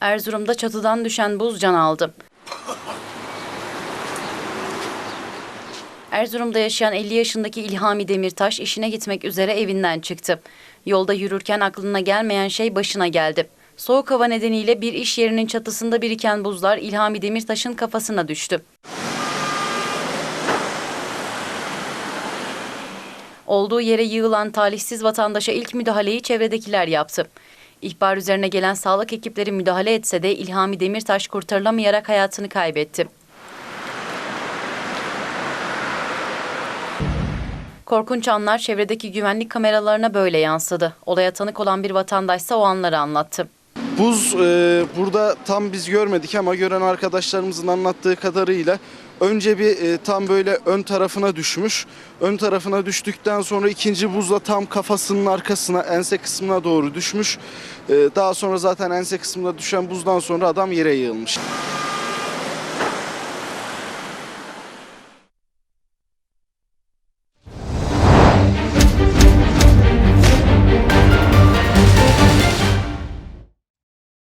Erzurum'da çatıdan düşen buz can aldı. Erzurum'da yaşayan 50 yaşındaki İlhami Demirtaş işine gitmek üzere evinden çıktı. Yolda yürürken aklına gelmeyen şey başına geldi. Soğuk hava nedeniyle bir iş yerinin çatısında biriken buzlar İlhami Demirtaş'ın kafasına düştü. Olduğu yere yığılan talihsiz vatandaşa ilk müdahaleyi çevredekiler yaptı. İhbar üzerine gelen sağlık ekipleri müdahale etse de İlhami Demirtaş kurtarılamayarak hayatını kaybetti. Korkunç anlar çevredeki güvenlik kameralarına böyle yansıdı. Olaya tanık olan bir vatandaşsa o anları anlattı. Buz e, burada tam biz görmedik ama gören arkadaşlarımızın anlattığı kadarıyla önce bir e, tam böyle ön tarafına düşmüş. Ön tarafına düştükten sonra ikinci buzla tam kafasının arkasına ense kısmına doğru düşmüş. E, daha sonra zaten ense kısmına düşen buzdan sonra adam yere yığılmış.